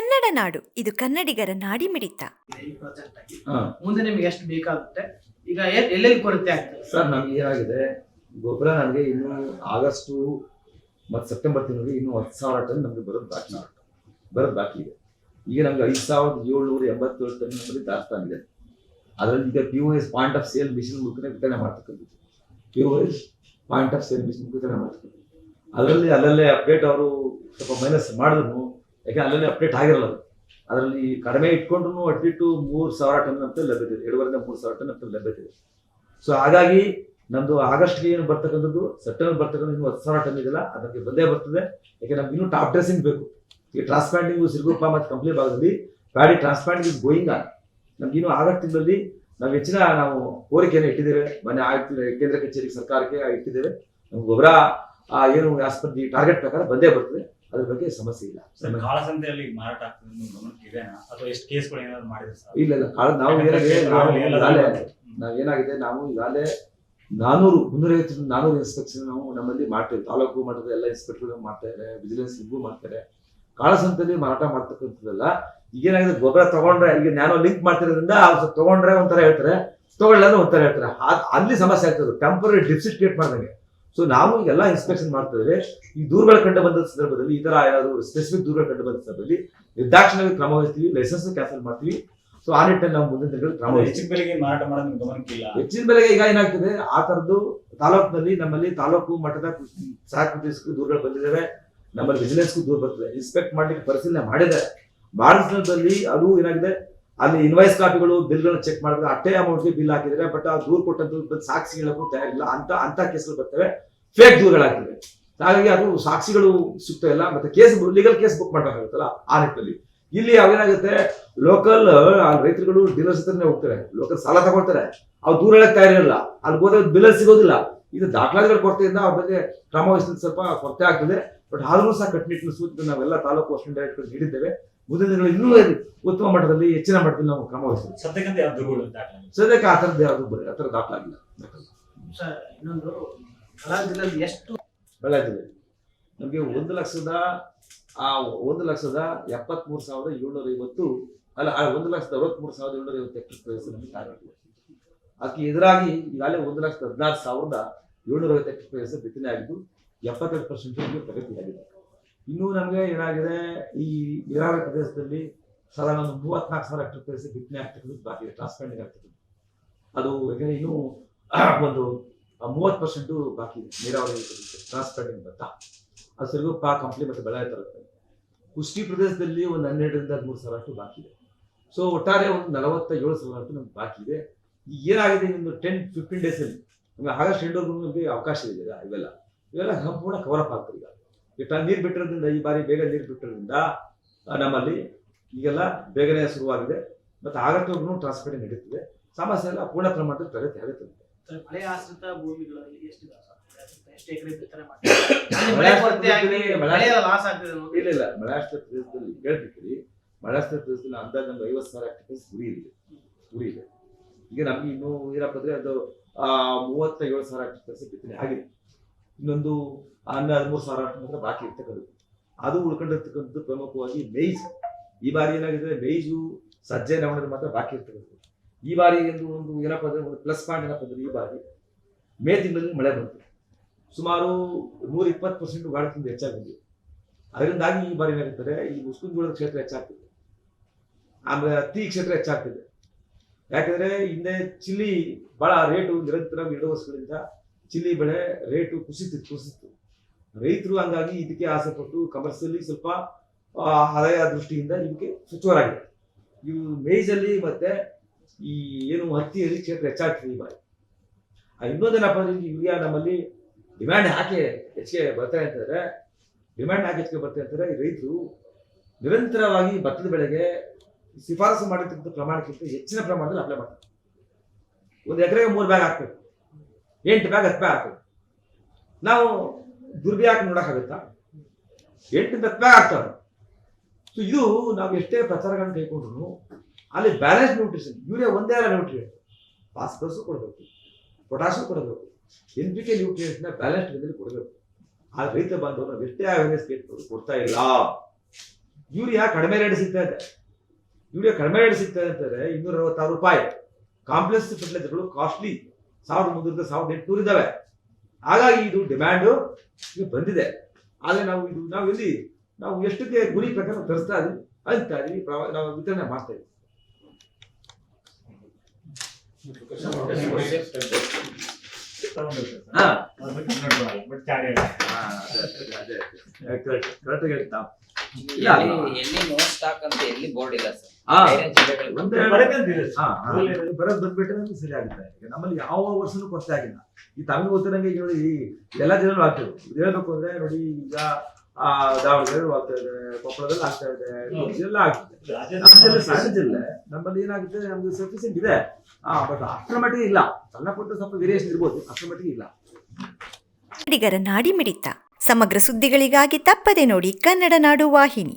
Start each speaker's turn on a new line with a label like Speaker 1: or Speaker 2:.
Speaker 1: ಕನ್ನಡ ನಾಡು. ಇದು ಕನ್ನಡಿಗರ
Speaker 2: ನಾಡಿ
Speaker 3: ಮಿಡಿತ.
Speaker 2: ಮುಂದೆ ನಿಮ್ಗೆ ಎಷ್ಟು ಬೇಕಾಗುತ್ತೆ? ಈಗ ಎಲ್ಲೆಲ್ಲಿ ಕೊರತೆ ಆಗ್ತದೆ?
Speaker 3: ಸರ್ ನಮ್ಗೆ ಏನಾಗಿದೆ ಗೊಬ್ಬರ ನನಗೆ ಇನ್ನು ಆಗಸ್ಟು ಮತ್ತು ಸೆಪ್ಟೆಂಬರ್ ತಿಂಗಳಿಗೆ ಇನ್ನು ಹತ್ತು ಸಾವಿರ ಟನ್ ನಮಗೆ ಬರೋದು ಬಾಕಿ ಇದೆ ಬರೋದು ಬಾಕಿ ಇದೆ. ಈಗ ನಮ್ಗೆ ಐದು ಸಾವಿರದ ಏಳ್ನೂರ ಎಂಬತ್ತೇಳು ಟನ್ ನಮ್ಮಲ್ಲಿ ದಾಸ್ತಾನ ಇದೆ. ಅದರಲ್ಲಿ ಈಗ P S point of sale machine ಮುಖಾಂತರ ವಿತರಣೆ ಮಾಡ್ತಕ್ಕಂಥದ್ದು. P S point of sale machine ವಿತರಣೆ ಮಾಡ್ತಕ್ಕಂಥದ್ದು. ಅದರಲ್ಲಿ ಅಲ್ಲಲ್ಲೇ ಅಪ್ಡೇಟ್ ಅವರು ಸ್ವಲ್ಪ ಮೈನಸ್ ಮಾಡಿದ್ರು. ಯಾಕೆ ಅಲ್ಲೇ ಅಪ್ಡೇಟ್ ಆಗಿರಲ್ಲ ಅದು. ಅದರಲ್ಲಿ ಕಡಿಮೆ ಇಟ್ಕೊಂಡ್ರು ಅಟ್ಲೀಟು ಮೂರು ಸಾವಿರ ಟನ್ ಅಂತ ಲಭ್ಯತೆ ಇದೆ. ಮೂರು ಸಾವಿರ ಟನ್ ಅಂತ ಲಭ್ಯತೆ ಇದೆ. ಸೊ ಹಾಗಾಗಿ ನಮ್ದು ಆಗಸ್ಟ್ಗೆ ಏನು ಬರ್ತಕ್ಕಂಥದ್ದು ಸೆಪ್ಟೆಂಬರ್ ಬರ್ತಕ್ಕಂಥ ಇನ್ನು ಹತ್ತು ಸಾವಿರ ಟನ್ ಇದೆಲ್ಲ ಅದಕ್ಕೆ ಬಂದೇ ಬರ್ತದೆ. ಯಾಕೆ ನಮ್ಗೆ ಇನ್ನೂ ಟಾಪ್ ಡ್ರೆಸ್ಸಿಂಗ್ ಬೇಕು. ಈ ಟ್ರಾನ್ಸ್ಪ್ಲಾಂಟಿಂಗು ಸಿರುಗುಪ್ಪ ಮತ್ತು ಕಂಪ್ಲಿ ಭಾಗದಲ್ಲಿ paddy transplanting is going on ನಮ್ಗೆ ಇನ್ನು ಆಗಸ್ಟ್ ತಿಂಗಳಲ್ಲಿ ನಾವು ಹೆಚ್ಚಿನ ನಾವು ಕೋರಿಕೆಯನ್ನು ಇಟ್ಟಿದ್ದೇವೆ. ಮನೆ ಆಯ್ತು, ಕೇಂದ್ರ ಕಚೇರಿ ಸರ್ಕಾರಕ್ಕೆ ಇಟ್ಟಿದ್ದೇವೆ. ನಮ್ಗೆ ಗೊಬ್ಬರ ಏನು ಆಸ್ಪತ್ರೆ ಟಾರ್ಗೆಟ್ ಪ್ರಕಾರ ಬಂದೇ ಬರ್ತದೆ. ಅದ್ರ ಬಗ್ಗೆ ಸಮಸ್ಯೆ ಇಲ್ಲ.
Speaker 4: ಕಾಳಸಂತೆಯಲ್ಲಿ ಮಾರಾಟ ಆಗ್ತದೆ ಅಥವಾ ಎಷ್ಟು ಕೇಸ್ಗಳು ಏನಾದ್ರು ಮಾಡಿದ್ರೆ ಸರ್?
Speaker 3: ಇಲ್ಲ ಇಲ್ಲ. ಕಾಳ- ನಾವು ಏನಾಗಿದೆ ನಾವು ಈಗಾಗಲೇ ನಾವೇನಾಗಿದೆ ನಾವು ಈಗಾಗಲೇ ನಾನೂರು ಮುನ್ನೂರೈವತ್ತು ನಾನೂರು ಇನ್ಸ್ಪೆಕ್ಷನ್ ನಾವು ನಮ್ಮಲ್ಲಿ ಮಾಡ್ತೇವೆ. ತಾಲೂಕು ಮಟ್ಟದ ಎಲ್ಲ ಇನ್ಸ್ಪೆಕ್ಟರ್ ಮಾಡ್ತಾರೆ ವಿಜಿಲೆನ್ಸ್ ಇಬ್ಬರು ಮಾಡ್ತಾರೆ. ಕಾಳಸಂತೆಯಲ್ಲಿ ಮಾರಾಟ ಮಾಡ್ತಕ್ಕಂಥದ್ದೆಲ್ಲ ಈಗೇನಾಗಿದೆ ಗೊಬ್ಬರ ತಗೊಂಡ್ರೆ ಈಗ ನಾನು ಲಿಂಕ್ ಮಾಡ್ತಿರೋದ್ರಿಂದ ತಗೊಂಡ್ರೆ ಒಂಥರ ಹೇಳ್ತಾರೆ ತಗೊಳ್ಳೋದು ಒಂಥರ ಹೇಳ್ತಾರೆ. ಅಲ್ಲಿ ಸಮಸ್ಯೆ ಆಗ್ತದೆ. ಟೆಂಪರರಿ ಡಿಪ್ಸಿಟ್ ಕ್ರಿಯೇಟ್ ಮಾಡ್ದಂಗೆ. ಸೊ ನಾವು ಎಲ್ಲ ಇನ್ಸ್ಪೆಕ್ಷನ್ ಮಾಡ್ತಿದ್ರೆ ಈ ದೂರುಗಳು ಕಂಡು ಬಂದ ಸಂದರ್ಭದಲ್ಲಿ ಈ ತರ ಯಾವ್ದಾದ್ರು ಸ್ಪೆಸಿಫಿಕ್ ದೂರುಗಳು ಕಂಡು ಬಂದ ಸಂದರ್ಭದಲ್ಲಿ ನಿರ್ದಾಕ್ಷಿಣ್ಯವಾಗಿ ಕ್ರಮ ವಹಿಸ್ತೀವಿ ಲೈಸೆನ್ಸ್ ಕ್ಯಾನ್ಸಲ್ ಮಾಡ್ತೀವಿ. ಸೊ ಆ ನಿಟ್ಟಿನಲ್ಲಿ ನಾವು ಮುಂದಿನ ತಿಂಗಳು ಕ್ರಮ
Speaker 4: ಹೆಚ್ಚಿನ ಬೆಲೆಗೆ ಮಾರಾಟ ಮಾಡೋದು ಗಮನಕ್ಕಿಲ್ಲ
Speaker 3: ಹೆಚ್ಚಿನ ಬೆಲೆಗೆ ಈಗ ಏನಾಗ್ತದೆ? ಆ ತರದ್ದು ತಾಲೂಕಿನಲ್ಲಿ ನಮ್ಮಲ್ಲಿ ತಾಲೂಕು ಮಟ್ಟದ ಸಾಕು ದೂರುಗಳು ಬಂದಿದ್ದಾವೆ. ನಮ್ಮಲ್ಲಿ ವಿಜಿಲೆನ್ಸ್ಗೂ ದೂರ ಬರ್ತದೆ. ಇನ್ಸ್ಪೆಕ್ಟ್ ಮಾಡ್ಲಿಕ್ಕೆ ಪರಿಶೀಲನೆ ಮಾಡಿದೆ. ಮಾಡಿದ ಅದು ಏನಾಗಿದೆ? ಅಲ್ಲಿ ಇನ್ವಾಯ್ಸ್ ಕಾಪಿಗಳು ಬಿಲ್ಗಳನ್ನ ಚೆಕ್ ಮಾಡಿದ್ರೆ ಅಟ್ಟೆ ಅಮೌಂಟ್ಗೆ ಬಿಲ್ ಹಾಕಿದ್ರೆ ಬಟ್ ಆ ದೂರು ಕೊಟ್ಟಂತ ಸಾಕ್ಷಿ ಹೇಳಕ್ಕೂ ತಯಾರಿಲ್ಲ. ಅಂತ ಅಂತ ಕೇಸ್ಗಳು ಬರ್ತವೆ. ಫೇಕ್ ದೂರುಗಳಾಗ್ತವೆ. ಹಾಗಾಗಿ ಅದು ಸಾಕ್ಷಿಗಳು ಸಿಗ್ತಾ ಇಲ್ಲ. ಮತ್ತೆ ಕೇಸ್ ಲೀಗಲ್ ಕೇಸ್ ಬುಕ್ ಮಾಡಬೇಕಾಗುತ್ತಲ್ಲ ಆ ನಿಟ್ಟಿನಲ್ಲಿ. ಇಲ್ಲಿ ಅವೇನಾಗುತ್ತೆ ಲೋಕಲ್ ರೈತರುಗಳು ಡೀಲರ್ಸ್ ಹತ್ರನೇ ಹೋಗ್ತಾರೆ. ಲೋಕಲ್ ಸಾಲ ತಗೊಳ್ತಾರೆ. ಅವ್ರು ದೂರ ಹೇಳಕ್ ತಯಾರಿರಲ್ಲ ಅಲ್ಲಿ ಹೋದ್ರೆ ಬಿಲ್ಲಲ್ಲಿ ಸಿಗೋದಿಲ್ಲ. ಇದು ದಾಖಲಾತಿಗಳ ಕೊರತೆಯಿಂದ ಅವ್ರ ಬಗ್ಗೆ ಕ್ರಮ ಸ್ವಲ್ಪ ಕೊರತೆ ಆಗ್ತದೆ. ಬಟ್ ಆದ್ರೂ ಸಹ ಕಟ್ಟುನಿಟ್ಟಿನ ಸೂಚನೆ ನಾವೆಲ್ಲ ತಾಲೂಕು ಅಸಿಸ್ಟೆಂಟ್ ಡೈರೆಕ್ಟರ್ ನೀಡಿದ್ದೇವೆ ಮುಂದಿನ ದಿನಗಳಲ್ಲಿ ಇನ್ನೂ ಉತ್ತಮ ಮಟ್ಟದಲ್ಲಿ ಹೆಚ್ಚಿನ ಮಟ್ಟದಲ್ಲಿ ನಾವು ಕ್ರಮ ವಹಿಸ್ತೀವಿ.
Speaker 4: ಸದ್ಯಕ್ಕಂತ ಯಾವ ದುರ್ಗಳು ದಾಖಲೆ?
Speaker 3: ಸದ್ಯಕ್ಕೆ ಆ ಥರದ್ದು ಯಾವುದು ಬರೀ ಆ ಥರ ದಾಖಲಾಗಿಲ್ಲ
Speaker 2: ಸರ್ ಇನ್ನೊಂದು ಕಲಾವಿದರಲ್ಲಿ ಎಷ್ಟು
Speaker 3: ಬೆಳೆದಿದೆ. ನಮಗೆ ಒಂದು ಲಕ್ಷದ ಆ ಒಂದು ಲಕ್ಷದ ಎಪ್ಪತ್ಮೂರು ಸಾವಿರದ ಏಳ್ನೂರ ಐವತ್ತು ಅಲ್ಲ ಆ ಒಂದು ಲಕ್ಷದ ಅರವತ್ಮೂರು ಸಾವಿರದ ಏಳ್ನೂರ ಐವತ್ತು ಹೆಕ್ಟರ್ ಪ್ರದೇಶ ನಮಗೆ ಅದಕ್ಕೆ ಎದುರಾಗಿ ಈಗಾಗಲೇ ಒಂದು ಲಕ್ಷದ ಹದಿನಾರು ಸಾವಿರದ ಏಳ್ನೂರ ಐವತ್ತು ಹೆಕ್ಟರ್ ಪ್ರದೇಶ ಬಿತ್ತನೆ ಆಗಿದ್ದು ಎಪ್ಪತ್ತೆರಡು ಪರ್ಸೆಂಟ್ ಪ್ರಗತಿಯಾಗಿದೆ. ಇನ್ನೂ ನಮಗೆ ಏನಾಗಿದೆ, ಈ ನೀರಾವರಿ ಪ್ರದೇಶದಲ್ಲಿ ಸಾಧಾರಣ ಒಂದು ಮೂವತ್ನಾಲ್ಕು ಸಾವಿರ ಹೆಕ್ಟರ್ ಪ್ರದೇಶ ಬಿತ್ತನೆ ಆಗ್ತಕ್ಕಂಥದ್ದು ಬಾಕಿ ಇದೆ ಟ್ರಾನ್ಸ್ಪ್ಲಾಂಟಿಂಗ್ ಆಗ್ತಕ್ಕಂಥದ್ದು ಅದು ಯಾಕಂದರೆ ಇನ್ನೂ ಒಂದು ಮೂವತ್ತು ಪರ್ಸೆಂಟು ಬಾಕಿ ಇದೆ, ನೀರಾವರಿ ಟ್ರಾನ್ಸ್ಪ್ಲಾಂಟಿಂಗ್ ಭತ್ತ ಅದು ಪಾ ಕಂಪ್ಲಿ ಮತ್ತು ಬೆಳೆ ತರುತ್ತೆ. ಕುಷ್ಟಿ ಪ್ರದೇಶದಲ್ಲಿ ಒಂದು ಹನ್ನೆರಡರಿಂದ ಹದಿಮೂರು ಸಾವಿರ ಅಷ್ಟು ಬಾಕಿ ಇದೆ. ಸೊ ಒಟ್ಟಾರೆ ಒಂದು ನಲವತ್ತೇಳು ಸಾವಿರ ಅಷ್ಟು ನಮ್ಗೆ ಬಾಕಿ ಇದೆ. ಏನಾಗಿದೆ, ಇನ್ನೊಂದು ಟೆನ್ ಫಿಫ್ಟೀನ್ ಡೇಸಲ್ಲಿ ನಮಗೆ ಆಗಸ್ಟ್ ಎಂಡೋರ್ಗೂ ನಮಗೆ ಅವಕಾಶ ಇದೆ, ಇವೆಲ್ಲ. ಇವೆಲ್ಲ ಸಂಪೂರ್ಣ ಕವರ್ ಅಪ್ ಆಗ್ತದೆ ಈಗ. ಈಗ ನೀರು ಬಿಟ್ಟಿರೋದ್ರಿಂದ ಈ ಬಾರಿ ಬೇಗ ನೀರು ಬಿಟ್ಟಿರೋದ್ರಿಂದ ನಮ್ಮಲ್ಲಿ ಈಗೆಲ್ಲ ಬೇಗನೆ ಶುರುವಾಗಿದೆ. ಮತ್ತು ಆಗತ್ತವ್ರೂ ಟ್ರಾನ್ಸ್ಪೋರ್ಟಿಂಗ್ ನಡೀತದೆ. ಸಮಸ್ಯೆ ಎಲ್ಲ ಪೂರ್ಣ ಪ್ರಮಾಣದ ಪ್ರಗತಿ ಆಗುತ್ತದೆ
Speaker 2: ಸರ್, ಮಳೆ ಆಶ್ರಿತ ಭೂಮಿಗಳಲ್ಲಿ ಎಷ್ಟಿದೆ ಮಳೆ ಆಶ್ರಿತ ಎಷ್ಟು ಎಕರೆ ಬಿತ್ತನೆ ಮಾಡ್ತಾರೆ? ಮಳೆ
Speaker 3: ಮಳೆ- ಇಲ್ಲ ಇಲ್ಲ. ಮಳೆಯಾಶ್ರಿತ ಪ್ರದೇಶದಲ್ಲಿ ಹೇಳ್ಬಿಟ್ರಿ ಮಳೆಯಾಶ್ರಿತ ಪ್ರದೇಶದಲ್ಲಿ ಅಂದಾಜು ಒಂದು ಐವತ್ತು ಸಾವಿರ ಹೆಕ್ಟೇರ್ ಗುರಿ ಇದೆ. ಗುರಿ ಇದೆ. ಈಗ ನಮ್ಗೆ ಇನ್ನೂ ಏನಪ್ಪ ಅಂದ್ರೆ ಅದು ಮೂವತ್ತ ಏಳು ಸಾವಿರ ಹೆಕ್ಟೇರ್ ಬಿತ್ತನೆ ಆಗಿದೆ. ಇನ್ನೊಂದು ಹನ್ನೆರಡು ಹದಿಮೂರು ಸಾವಿರ ಮಾತ್ರ ಬಾಕಿ ಇರ್ತಕ್ಕಂಥದ್ದು. ಅದು ಉಳ್ಕೊಂಡಿರ್ತಕ್ಕಂಥದ್ದು ಪ್ರಮುಖವಾಗಿ ಮೇಯ್ಸ್ ಈ ಬಾರಿ ಏನಾಗಿದೆ ಮೇಯ್ಸು ಸಜ್ಜೆ ನವಣದ ಮಾತ್ರ ಬಾಕಿ ಇರ್ತಕ್ಕಂಥದ್ದು. ಈ ಬಾರಿ ಒಂದು ಒಂದು ಏನಪ್ಪ ಅಂದ್ರೆ ಒಂದು ಪ್ಲಸ್ ಪಾಯಿಂಟ್ ಏನಪ್ಪ ಅಂದ್ರೆ ಈ ಬಾರಿ ಮೇ ತಿಂಗಳಲ್ಲಿ ಮಳೆ ಬಂತು. ಸುಮಾರು ನೂರ ಇಪ್ಪತ್ತು ಪರ್ಸೆಂಟ್ ಗಾಳಿಗಿಂತ ಹೆಚ್ಚಾಗಿದೆ. ಅದರಿಂದಾಗಿ ಈ ಬಾರಿ ಏನಾಗುತ್ತದೆ? ಈ ಮುಸ್ಕುಂಜೋಳದ ಕ್ಷೇತ್ರ ಹೆಚ್ಚಾಗ್ತಿದೆ. ಆಮೇಲೆ ಹತ್ತಿ ಕ್ಷೇತ್ರ ಹೆಚ್ಚಾಗ್ತಿದೆ. ಯಾಕಂದ್ರೆ ಹಿಂದೆ ಚಿಲ್ಲಿ ಬಹಳ ರೇಟು ನಿರಂತರ ಎರಡು ವರ್ಷಗಳಿಂದ ಚಿಲ್ಲಿ ಬೆಳೆ ರೇಟು ಕುಸಿತಿತ್ತು ಕುಸಿತು. ರೈತರು ಹಂಗಾಗಿ ಇದಕ್ಕೆ ಆಸೆ ಪಟ್ಟು ಕಮರ್ಷಿಯಲಿ ಸ್ವಲ್ಪ ಆದಾಯ ದೃಷ್ಟಿಯಿಂದ ಇದಕ್ಕೆ ಸಚಿವರಾಗಿದೆ ಇವು ಮೇಜಲ್ಲಿ ಮತ್ತೆ ಈ ಏನು ಹತ್ತಿಯಲ್ಲಿ ಕ್ಷೇತ್ರ ಹೆಚ್ಚಾಗ್ತದೆ ಈ ಬಾರಿ. ಆ, ಇನ್ನೊಂದೇನಪ್ಪ ಯೂರಿಯಾ ನಮ್ಮಲ್ಲಿ ಡಿಮ್ಯಾಂಡ್ ಯಾಕೆ ಹೆಚ್ಚಿಗೆ ಬರ್ತಾರೆ ಅಂತಂದ್ರೆ ಡಿಮ್ಯಾಂಡ್ ಯಾಕೆ ಹೆಚ್ಚಿಗೆ ಬರ್ತಾ ಅಂತಂದ್ರೆ ಈ ರೈತರು ನಿರಂತರವಾಗಿ ಭತ್ತದ ಬೆಳೆಗೆ ಶಿಫಾರಸು ಮಾಡಿರ್ತಕ್ಕಂಥ ಪ್ರಮಾಣಕ್ಕಿಂತ ಹೆಚ್ಚಿನ ಪ್ರಮಾಣದಲ್ಲಿ ಅಪ್ಲೈ ಮಾಡ್ತಾರೆ. ಒಂದು ಎಕರೆಗೆ ಮೂರು ಬ್ಯಾಗ್ ಹಾಕ್ಬೇಕು. ಎಂಟು ಬ್ಯಾಗ್ ಹತ್ತು ಬ್ಯಾಗ್ ಹಾಕ್ಬೇಕು. ನಾವು ದುರ್ಬಿ ಹಾಕಿ ನೋಡೋಕ್ಕಾಗುತ್ತಾ ಎಂಟು ತಪ್ಪೇ ಆಗ್ತಾರೆ ಸೊ ಇದು ನಾವು ಎಷ್ಟೇ ಪ್ರಚಾರಗಳನ್ನ ಕೈಕೊಂಡ್ರು ಅಲ್ಲಿ ಬ್ಯಾಲೆನ್ಸ್ ನ್ಯೂಟ್ರಿಷನ್ ಯೂರಿಯಾ ಒಂದೇ ಅಲ್ಲ ನ್ಯೂಟ್ರಿಯೆಂಟ್ ಫಾಸ್ಫರಸ್ ಕೊಡಬೇಕು ಪೊಟ್ಯಾಷಿಯಂ ಕೊಡಬೇಕು ಎನ್ ಪಿ ಕೆ ನ್ಯೂಟ್ರಿಯೆಂಟ್ನ ಬ್ಯಾಲೆನ್ಸ್ ರೀತಿಯಲ್ಲಿ ಕೊಡಬೇಕು. ಆ ರೈತ ಬಾಂಧವರು ನಾವು ಎಷ್ಟೇ ಅವೇರ್ನೆಸ್ ಕೊಡ್ತಾ ಇಲ್ಲ. ಯೂರಿಯಾ ಕಡಿಮೆ ರೇಟ್ ಸಿಗ್ತಾ ಇದೆ. ಯೂರಿಯಾ ಕಡಿಮೆ ರೇಟ್ ಸಿಗ್ತಾ ಇದೆ ಅಂತಂದ್ರೆ ಇನ್ನೂರ ಅರವತ್ತಾರು ರೂಪಾಯಿ ಕಾಂಪ್ಲೆಕ್ಸ್ ಫರ್ಟಿಲೈಸರ್ಗಳು ಕಾಸ್ಟ್ಲಿ ಸಾವಿರದ ಮುನ್ನೂರಿಂದ ಸಾವಿರದ ಎಂಟುನೂರು ಇದ್ದಾವೆ. ಹಾಗಾಗಿ ಇದು ಡಿಮ್ಯಾಂಡು ಇದು ಬಂದಿದೆ. ಆದರೆ ನಾವು ಇದು ನಾವು ಎಲ್ಲಿ ನಾವು ಎಷ್ಟಕ್ಕೆ ಗುರಿ ಪ್ರಕಾರ ನಾವು ತರಿಸ್ತಾ ಇದೀವಿ ಅಂತ ಇದೀವಿ ನಾವು ವಿತರಣೆ ಮಾಡ್ತಾ ಇಲ್ಲ,
Speaker 5: ಎಲ್ಲಿ ಮೋಸ್ಟ್ ಅಂತ ಎಲ್ಲಿ ಬೋರ್ಡ್ ಇಲ್ಲ ಸರ್.
Speaker 3: ಬರೋದ್ ಬಂದ್ಬಿಟ್ರೆ ಸರಿ ಆಗುತ್ತೆ. ಈಗ ನಮ್ಮಲ್ಲಿ ಯಾವ ವರ್ಷನೂ ಕೊರತೆ ಆಗಿಲ್ಲ. ಈ ತಮಿಳು ಗೊತ್ತಿರಂಗೆ ನೋಡಿ ಎಲ್ಲಾ ಜಿಲ್ಲೆನೂ ಆಗ್ತದೆ ಹೇಳ್ಬೇಕು ಅಂದ್ರೆ ನೋಡಿ ಈಗ ಆ, ದಾವಣಗೆರೆ ಆಗ್ತಾ ಇದೆ ಕೊಪ್ಪಳದಲ್ಲಿ ಆಗ್ತಾ ಇದೆ ಎಲ್ಲ ಆಗ್ತದೆ ನಮ್ಮ ಜಿಲ್ಲೆ ಸಣ್ಣ ಜಿಲ್ಲೆ ನಮ್ಮಲ್ಲಿ ಏನಾಗುತ್ತೆ ನಮ್ದು ಸಫಿಸಿಯಂಟ್ ಇದೆ. ಬಟ್ ಅಷ್ಟರ ಮಟ್ಟಿಗೆ ಇಲ್ಲ. ಸಣ್ಣ ಪುಟ್ಟ ಸ್ವಲ್ಪ ವೇರಿಯೇಷನ್ ಇರ್ಬೋದು ಅಷ್ಟರ ಮಟ್ಟಿಗೆ ಇಲ್ಲ.
Speaker 1: ನಾಡಿ ಮಿಡಿತ. ಸಮಗ್ರ ಸುದ್ದಿಗಳಿಗಾಗಿ ತಪ್ಪದೆ ನೋಡಿ ಕನ್ನಡ ನಾಡು ವಾಹಿನಿ.